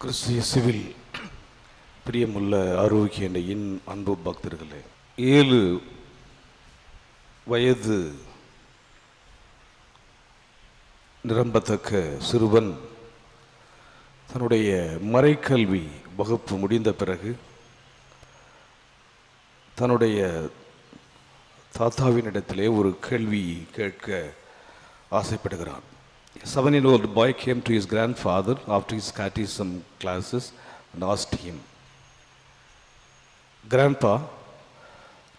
கிறிஸ்து இயேசுவில் பிரியமுள்ள ஆரோக்கிய என் அன்பு பக்தர்களே ஏழு வயது நிரம்பத்தக்க சிறுவன் தன்னுடைய மறைக்கல்வி வகுப்பு முடிந்த பிறகு தன்னுடைய தாத்தாவினிடத்திலே ஒரு கேள்வி கேட்க ஆசைப்படுகிறான். Seven year old boy came to his grandfather after his catechism classes and asked him, Grandpa,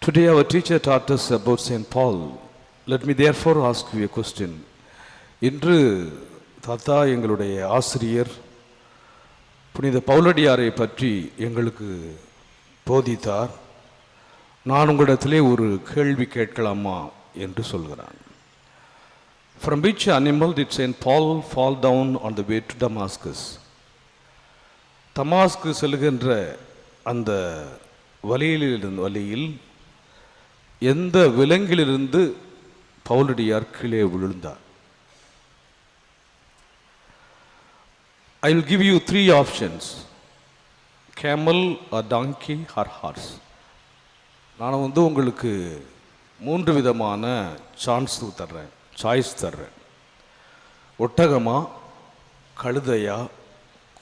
today our teacher taught us about St. Paul. Let me therefore ask you a question. இன்று தாத்தா எங்களுடைய ஆசிரியர் புனித பௌலடியாரை பற்றி எங்களுக்கு போதித்தார் நான் உங்களிடத்திலே ஒரு கேள்வி கேட்கலாமா என்று சொல்கிறான் From which animal did St. Paul fall down on the way to Damascus? தமாஸ்கு செல்கின்ற அந்த வழியிலிருந்து வழியில் எந்த விலங்கிலிருந்து பவுலடியார் கீழே விழுந்தார் I will give you three options camel or donkey or horse நான் வந்து உங்களுக்கு மூன்று விதமான சான்ஸ் தர்றேன் சாய்ஸ் தர்றேன் ஒட்டகமா கழுதையா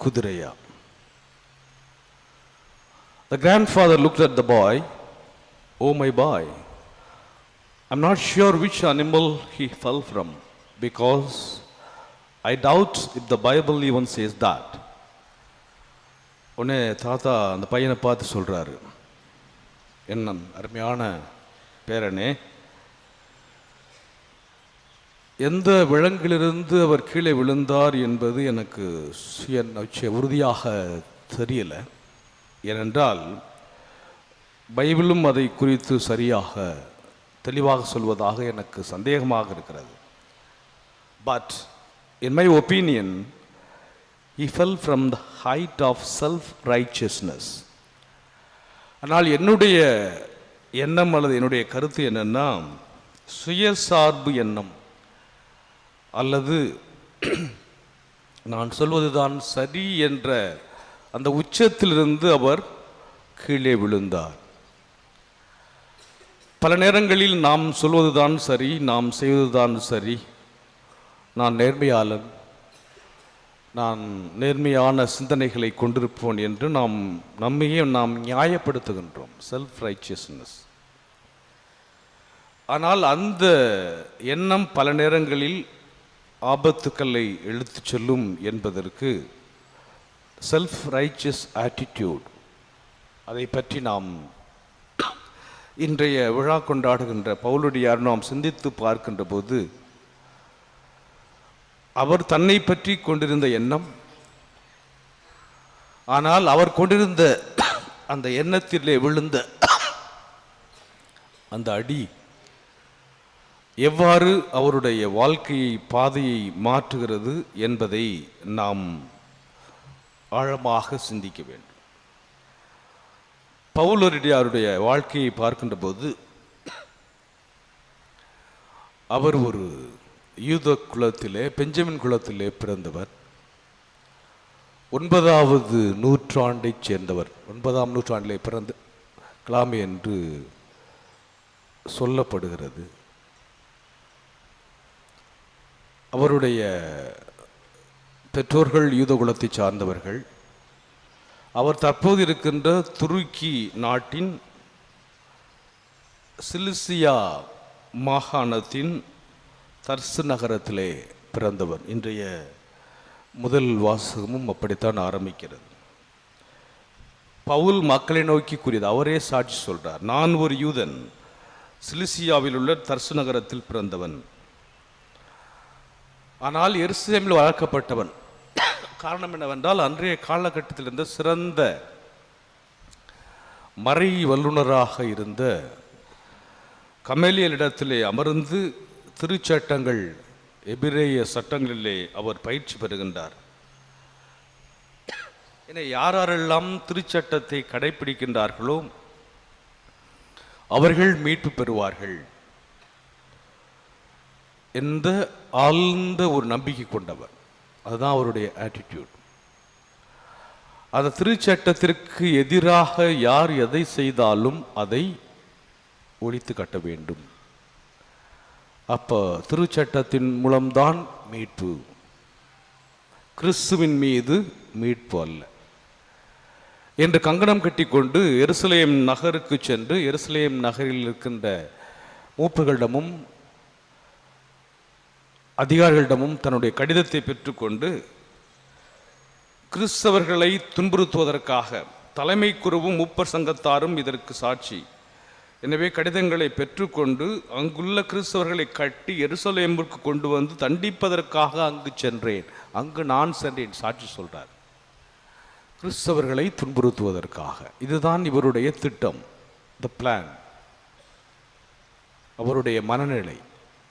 குதிரையா the grandfather look at the boy oh my boy I'm not sure which animal he fell from because I doubt if the Bible even says that உடனே தாத்தா அந்த பையனை பார்த்து சொல்கிறாரு என்ன அருமையான பேரனே எந்த விலங்கிலிருந்து அவர் கீழே விழுந்தார் என்பது எனக்கு சுய நிச்சய உறுதியாக தெரியல. ஏனென்றால் பைபிளும் அதை குறித்து சரியாக தெளிவாக சொல்வதாக எனக்கு சந்தேகமாக இருக்கிறது. But in my opinion he fell from the height of self righteousness ஆனால் என்னுடைய எண்ணம் அல்லது என்னுடைய கருத்து என்னென்னா சுயசார்பு எண்ணம். அல்லது நான் சொல்வதுதான் சரி என்ற அந்த உச்சத்திலிருந்து அவர் கீழே விழுந்தார். பல நேரங்களில் நாம் சொல்வதுதான் சரி நாம் செய்வதுதான் சரி. நான் நேர்மையாளன் நான் நேர்மையான சிந்தனைகளை கொண்டிருப்போன் என்று நாம் நம்மையே நாம் நியாயப்படுத்துகின்றோம் செல்ஃப் ரைச்சியஸ்னஸ் ஆனால் அந்த எண்ணம் பல நேரங்களில் ஆபத்துக்களை எடுத்துச் செல்லும் என்பதற்கு செல்ஃப் ரைச்சியஸ் ஆட்டிடியூட் அதை பற்றி நாம் இன்றைய விழா கொண்டாடுகின்ற பவுலுடையார் நாம் சிந்தித்து பார்க்கின்ற போது அவர் தன்னை பற்றி கொண்டிருந்த எண்ணம் ஆனால் அவர் கொண்டிருந்த அந்த எண்ணத்திலே விழுந்த அந்த அடி எவ்வாறு அவருடைய வாழ்க்கையை பாதையை மாற்றுகிறது என்பதை நாம் ஆழமாக சிந்திக்க வேண்டும். பவுலரிடையாருடைய வாழ்க்கையை பார்க்கின்ற போது அவர் ஒரு யூத குலத்திலே பெஞ்சமின் குலத்திலே பிறந்தவர். ஒன்பதாவது நூற்றாண்டைச் சேர்ந்தவர். ஒன்பதாம் நூற்றாண்டிலே பிறந்த கலாமி என்று சொல்லப்படுகிறது. அவருடைய பெற்றோர்கள் யூதகுலத்தை சார்ந்தவர்கள் அவர் தற்போது இருக்கின்ற துருக்கி நாட்டின் சிலிசியா மாகாணத்தின் தர்சு நகரத்திலே பிறந்தவர். இன்றைய முதல் வாசகமும் அப்படித்தான் ஆரம்பிக்கிறது. பவுல் மக்களை நோக்கி கூறியது அவரே சாட்சி சொல்றார் நான் ஒரு யூதன் சிலிசியாவில் உள்ள தர்சு நகரத்தில் பிறந்தவன். ஆனால் எருசலேமில் வளர்க்கப்பட்டவன். காரணம் என்னவென்றால் அன்றைய காலகட்டத்தில் இருந்த சிறந்த மறை வல்லுனராக இருந்த கமேலியலிடத்திலே அமர்ந்து திருச்சட்டங்கள் எபிரேய சட்டங்களிலே அவர் பயிற்சி பெறுகின்றார். என யாரெல்லாம் திருச்சட்டத்தை கடைபிடிக்கின்றார்களோ அவர்கள் மீட்பு பெறுவார்கள். எந்த ஆழ்ந்த ஒரு நம்பிக்கை கொண்டவர். அதுதான் அவருடைய ஆட்டிடியூட் அந்த திருச்சட்டத்திற்கு எதிராக யார் எதை செய்தாலும் அதை ஒழித்து கட்ட வேண்டும். அப்போ திருச்சட்டத்தின் மூலம்தான் மீட்பு. கிறிஸ்துவின் மீது மீட்பு அல்ல. என்று கங்கணம் கட்டிக்கொண்டு எருசலேம் நகருக்கு சென்று எருசலேம் நகரில் இருக்கின்ற மூப்புகளிடமும் அதிகாரிகளிடமும் தன்னுடைய கடிதத்தை பெற்றுக்கொண்டு கிறிஸ்தவர்களை துன்புறுத்துவதற்காக தலைமை குருவும் மூப்பர் சங்கத்தாரும் இதற்கு சாட்சி. எனவே கடிதங்களை பெற்றுக்கொண்டு அங்குள்ள கிறிஸ்தவர்களை கட்டி எருசலேமுக்கு கொண்டு வந்து தண்டிப்பதற்காக அங்கு சென்றேன். அங்கு நான் சென்றேன் சாட்சி சொல்றார். கிறிஸ்தவர்களை துன்புறுத்துவதற்காக. இதுதான் இவருடைய திட்டம் த பிளான் அவருடைய மனநிலை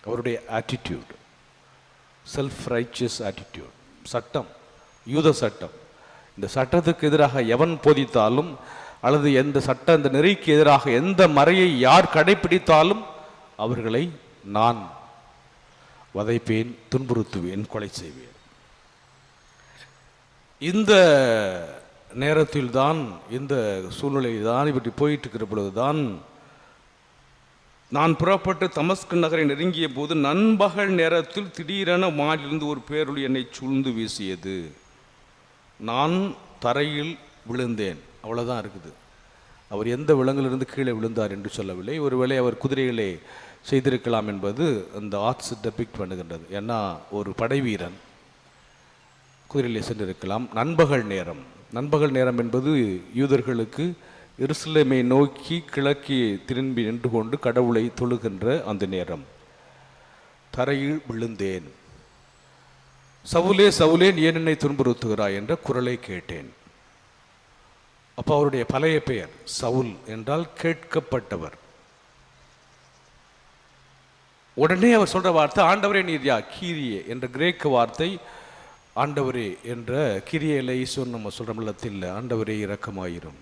அவருடைய ஆட்டிடியூட் செல்ஃப் ரைச்சியஸ் ஆட்டிடியூட் சட்டம். யூத சட்டம். இந்த சட்டத்துக்கு எதிராக எவன் போதித்தாலும் அல்லது எந்த சட்ட இந்த நெறிக்கு எதிராக எந்த மறையை யார் கடைபிடித்தாலும் அவர்களை நான் வதைப்பேன் துன்புறுத்துவேன் கொலை செய்வேன். இந்த நேரத்தில் தான் இந்த சூழ்நிலை தான் இப்படி போயிட்டு இருக்கிற பொழுதுதான் நான் புறப்பட்டு தமஸ்கு நகரை நெருங்கிய போது நண்பகல் நேரத்தில் திடீரென மாலிருந்து ஒரு பேருளி என்னை சூழ்ந்து வீசியது. நான் தரையில் விழுந்தேன். அவ்வளோதான் இருக்குது. அவர் எந்த விலங்கிலிருந்து கீழே விழுந்தார் என்று சொல்லவில்லை. ஒருவேளை அவர் குதிரைகளை செய்திருக்கலாம் என்பது அந்த ஆர்ட்ஸ் டெபிக்ட் பண்ணுகின்றது. ஏன்னா ஒரு படை வீரன் குதிரையிலே சென்றிருக்கலாம். நண்பகல் நேரம். நண்பகல் நேரம் என்பது யூதர்களுக்கு எருசலேமை நோக்கி கிழக்கே திரும்பி நின்று கொண்டு கடவுளை தொழுகின்ற அந்த நேரம். தரையில் விழுந்தேன். சவுலே சவுலேன் ஏன் என்னை துன்புறுத்துகிறாய் என்ற குரலை கேட்டேன். அப்போ அவருடைய பழைய பெயர் சவுல் என்றால் கேட்கப்பட்டவர். உடனே அவர் சொல்ற வார்த்தை ஆண்டவரே நீர்யா கீரியே என்ற கிரேக்க வார்த்தை ஆண்டவரே என்ற கிரிய லைசோன்னு நம்ம சொல்ற தில்ல ஆண்டவரே இரக்கமாயிரும்.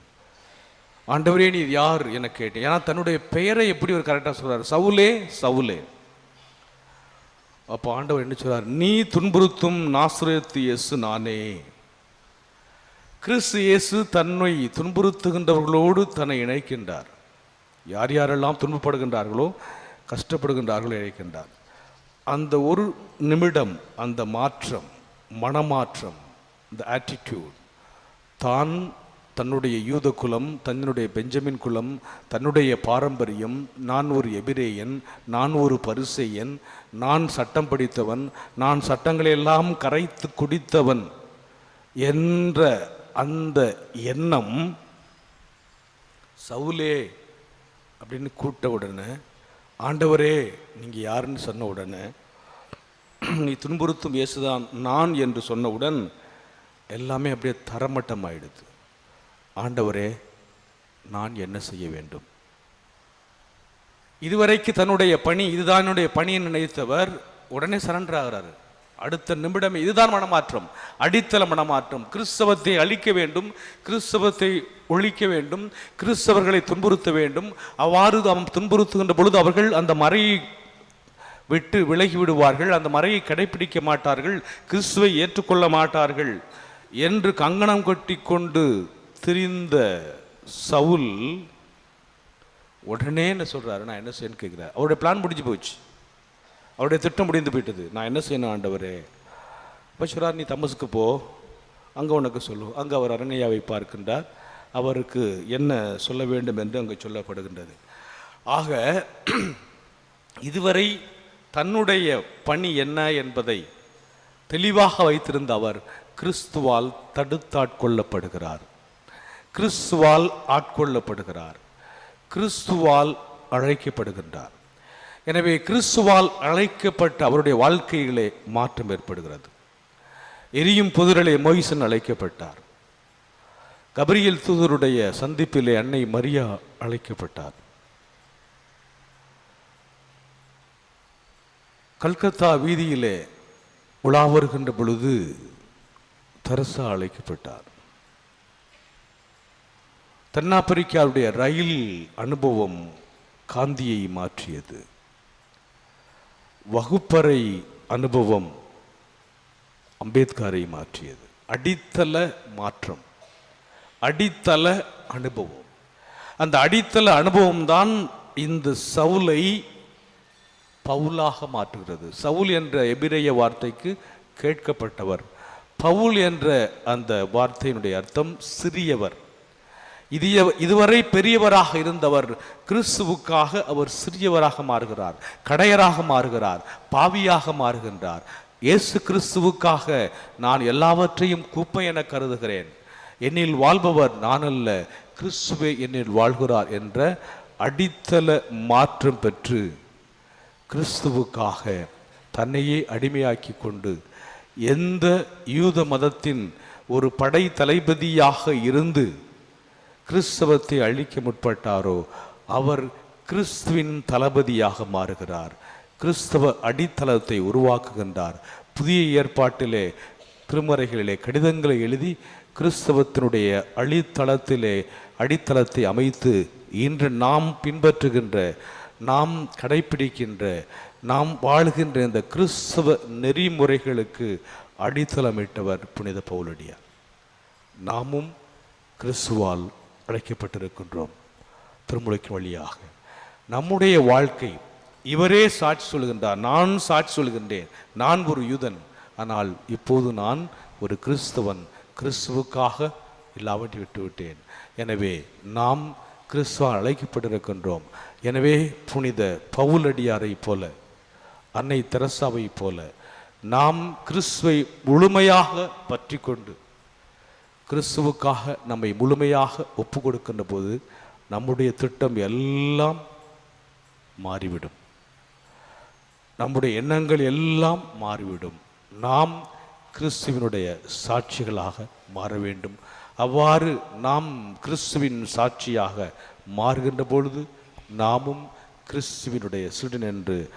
ஆண்டவரே நீ யார் என கேட்டேன். ஏன்னா தன்னுடைய பெயரை எப்படி ஒரு கரெக்டாக சொல்றாரு? சவுலே சவுலே. அப்போ ஆண்டவர் என்ன சொல்றார்? நீ துன்புறுத்தும் நாசுரத்து இயேசு நானே. கிறிஸ்து இயேசு தன்னை துன்புறுத்துகின்றவர்களோடு தன்னை இணைக்கின்றார். யார் யாரெல்லாம் துன்பப்படுகின்றார்களோ கஷ்டப்படுகின்றார்களோ இணைக்கின்றார். அந்த ஒரு நிமிடம் அந்த மாற்றம் மனமாற்றம் இந்த ஆட்டிடியூட் தான் தன்னுடைய யூத குலம் தன்னுடைய பெஞ்சமின் குலம் தன்னுடைய பாரம்பரியம் நான் ஒரு எபிரேயன் நான் ஒரு பரிசெயன் நான் சட்டம் படித்தவன் நான் சட்டங்களையெல்லாம் கரைத்து குடித்தவன் என்ற அந்த எண்ணம் சவுலே அப்படின்னு கூட்ட உடனே ஆண்டவரே நீங்கள் யாருன்னு சொன்ன உடனே நீ துன்புறுத்தும் இயேசுதான் நான் என்று சொன்னவுடன் எல்லாமே அப்படியே தரமட்டம் ஆயிடுது ஆண்டவரே நான் என்ன செய்ய வேண்டும்? இதுவரைக்கு தன்னுடைய பணி இதுதான் என்னுடைய பணியை நினைத்தவர் உடனே சரண்டர் ஆகிறாரு அடுத்த நிமிடமே இதுதான் மனமாற்றம். அடித்தள மனமாற்றம். கிறிஸ்தவத்தை அழிக்க வேண்டும் கிறிஸ்தவத்தை ஒழிக்க வேண்டும் கிறிஸ்தவர்களை துன்புறுத்த வேண்டும். அவ்வாறு அவன் துன்புறுத்துகின்ற பொழுது அவர்கள் அந்த மறையை விட்டு விலகி விடுவார்கள் அந்த மறையை கடைபிடிக்க மாட்டார்கள் கிறிஸ்துவை ஏற்றுக்கொள்ள மாட்டார்கள் என்று கங்கணம் கட்டி கொண்டு திரிந்த சவுல் உடனே என்ன சொல்கிறாரு நான் என்ன செய்யணும்னு கேட்குறேன் அவருடைய பிளான் முடிஞ்சு போச்சு அவருடைய திட்டம் முடிந்து போயிட்டது. நான் என்ன செய்யணும் ஆண்டவரே? அப்போ நீ தமசுக்கு போ. அங்கே உனக்கு சொல்லு. அங்கே அவர் அரண்யாவை பார்க்கின்றார். அவருக்கு என்ன சொல்ல வேண்டும் என்று அங்கே சொல்லப்படுகின்றது. ஆக இதுவரை தன்னுடைய பணி என்ன என்பதை தெளிவாக வைத்திருந்த அவர் கிறிஸ்துவால் தடுத்தாட்கொள்ளப்படுகிறார். கிறிஸ்துவால் ஆட்கொள்ளப்படுகிறார். கிறிஸ்துவால் அழைக்கப்படுகின்றார். எனவே கிறிஸ்துவால் அழைக்கப்பட்ட அவருடைய வாழ்க்கையிலே மாற்றம் ஏற்படுகிறது. எரியும் புதிரலே மொய்சன் அழைக்கப்பட்டார். கபரியல் தூதருடைய சந்திப்பிலே அன்னை மரியா அழைக்கப்பட்டார். கல்கத்தா வீதியிலே உலா வருகின்ற பொழுது தரசா அழைக்கப்பட்டார். தென்னாப்பிரிக்காவுடைய ரயில் அனுபவம் காந்தியை மாற்றியது. வகுப்பறை அனுபவம் அம்பேத்கரை மாற்றியது. அடித்தள மாற்றம் அடித்தள அனுபவம். அந்த அடித்தள அனுபவம் தான் இந்த சவுலை பவுலாக மாற்றுகிறது. சவுல் என்ற எபிரேய வார்த்தைக்கு கேட்கப்பட்டவர். பவுல் என்ற அந்த வார்த்தையினுடைய அர்த்தம் சிறியவர். இது இதுவரை பெரியவராக இருந்தவர் கிறிஸ்துவுக்காக அவர் சிறியவராக மாறுகிறார் கடையராக மாறுகிறார் பாவியாக மாறுகின்றார். இயேசு கிறிஸ்துவுக்காக நான் எல்லாவற்றையும் குப்பை என கருதுகிறேன். என்னில் வாழ்பவர் நான் அல்ல கிறிஸ்துவே என்னில் வாழ்கிறார் என்ற அடித்தள மாற்றம் பெற்று கிறிஸ்துவுக்காக தன்னையே அடிமையாக்கி கொண்டு எந்த யூத மதத்தின் ஒரு படை தளபதியாக இருந்து கிறிஸ்தவத்தை அழிக்க முற்பட்டாரோ அவர் கிறிஸ்துவின் தளபதியாக மாறுகிறார். கிறிஸ்தவ அடித்தளத்தை உருவாக்குகின்றார். புதிய ஏற்பாட்டிலே திருமறைகளிலே கடிதங்களை எழுதி கிறிஸ்தவத்தினுடைய அடித்தளத்திலே அடித்தளத்தை அமைத்து இன்று நாம் பின்பற்றுகின்ற நாம் கடைப்பிடிக்கின்ற நாம் வாழ்கின்ற இந்த கிறிஸ்தவ நெறிமுறைகளுக்கு அடித்தளமிட்டவர் புனித பவுலடியார். நாமும் கிறிஸ்துவால் அழைக்கப்பட்டிருக்கின்றோம். திருமுறைக்கு வழியாக. நம்முடைய வாழ்க்கை இவரே சாட்சி சொல்கின்றார் நான் சாட்சி சொல்கின்றேன் நான் ஒரு யூதன் ஆனால் இப்போது நான் ஒரு கிறிஸ்தவன் கிறிஸ்துவுக்காக எல்லாவற்றை விட்டுவிட்டேன். எனவே நாம் கிறிஸ்துவால் அழைக்கப்பட்டிருக்கின்றோம். எனவே புனித பவுலடியாரை போல அன்னை தெரசாவை போல நாம் கிறிஸ்துவை முழுமையாக பற்றி கொண்டு கிறிஸ்துவுக்காக நம்மை முழுமையாக ஒப்பு கொடுக்கின்ற போது நம்முடைய திட்டம் எல்லாம் மாறிவிடும். நம்முடைய எண்ணங்கள் எல்லாம் மாறிவிடும். நாம் கிறிஸ்துவினுடைய சாட்சிகளாக மாற வேண்டும். அவ்வாறு நாம் கிறிஸ்துவின் சாட்சியாக மாறுகின்ற பொழுது நாமும் கிறிஸ்துவினுடைய சுடன் என்று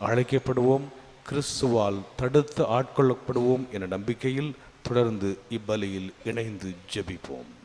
அழைக்கப்படுவோம். கிறிஸ்துவால் தடுத்து ஆட்கொள்ளப்படுவோம் என நம்பிக்கையில் தொடர்ந்து இப்பலியில் இணைந்து ஜெபிப்போம்.